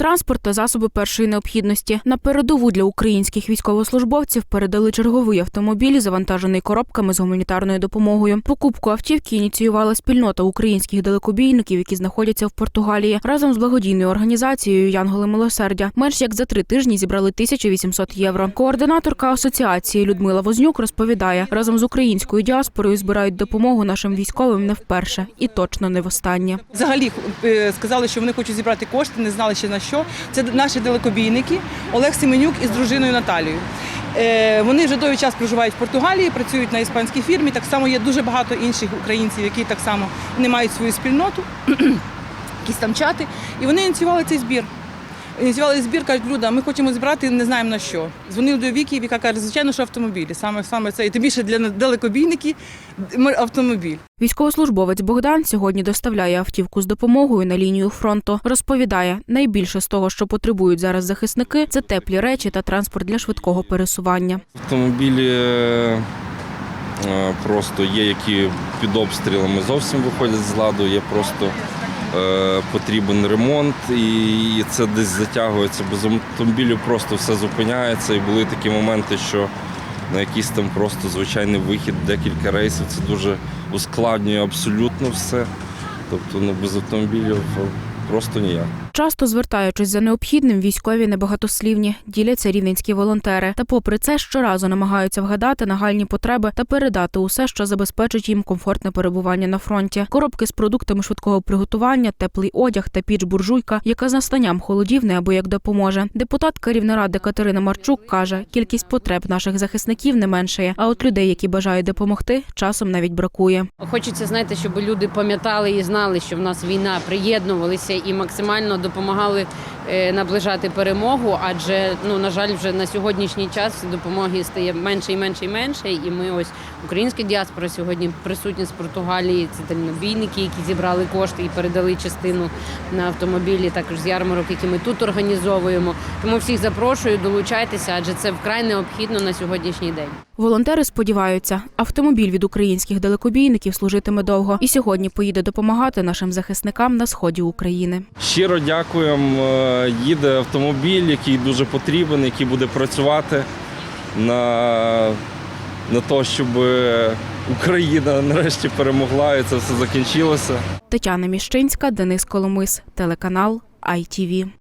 транспорт та засоби першої необхідності. На передову для українських військовослужбовців передали черговий автомобіль, завантажений коробками з гуманітарною допомогою. Покупку автівки ініціювала спільнота українських далекобійників, які знаходяться в Португалії. Разом з благодійною організацією Янголи Милосердя менш як за три тижні зібрали 1800 євро. Координаторка асоціації Людмила Вознюк розповідає, разом з українською діаспорою збирають допомогу нашим військовим не вперше і точно не востаннє. Взагалі е, сказали, що вони хочуть зібрати кошти, не знали ще на що. Це наші далекобійники Олег Семенюк із дружиною Наталією. Е, Вони вже довгий час проживають в Португалії, працюють на іспанській фірмі. Так само є дуже багато інших українців, які так само не мають свою спільноту, якісь там чати. І вони ініціювали цей збір. Ініціювали збір, кажуть, Люда, ми хочемо збирати, не знаємо на що. Дзвонили до Віки, Віка каже, звичайно, що автомобілі. Саме саме це і тим більше для далекобійників автомобіль. Військовослужбовець Богдан сьогодні доставляє автівку з допомогою на лінію фронту. Розповідає, найбільше з того, що потребують зараз захисники, це теплі речі та транспорт для швидкого пересування. Автомобілі е, просто є, які під обстрілами зовсім виходять з ладу, є просто е, потрібен ремонт, і це десь затягується. Без автомобілів просто все зупиняється. І були такі моменти, що на якийсь там просто звичайний вихід, декілька рейсів, це дуже ускладнює абсолютно все. Тобто ну, без автомобілів е, просто ніяк. Часто звертаючись за необхідним, військові небагатослівні діляться рівненські волонтери. Та, попри це, щоразу намагаються вгадати нагальні потреби та передати усе, що забезпечить їм комфортне перебування на фронті. Коробки з продуктами швидкого приготування, теплий одяг та піч буржуйка, яка з настанням холодів неабияк допоможе. Депутатка Рівнеради Катерина Марчук каже, кількість потреб наших захисників не меншає, а от людей, які бажають допомогти, часом навіть бракує. Хочеться знаєте, щоб люди пам'ятали і знали, що в нас війна, приєднувалися і максимально допомагали наближати перемогу. Адже ну на жаль, вже на сьогоднішній час допомоги стає менше і менше і менше. І ми ось українська діаспора сьогодні присутні з Португалії. Це дальнобійники, які зібрали кошти і передали частину на автомобілі. Також з ярмарок, які ми тут організовуємо. Тому всіх запрошую, долучайтеся, адже це вкрай необхідно на сьогоднішній день. Волонтери сподіваються, автомобіль від українських далекобійників служитиме довго і сьогодні поїде допомагати нашим захисникам на сході України. Щиро дякуємо. Їде автомобіль, який дуже потрібен, який буде працювати на, на те, щоб Україна нарешті перемогла і це все закінчилося. Тетяна Міщинська, Денис Коломис, телеканал ITV.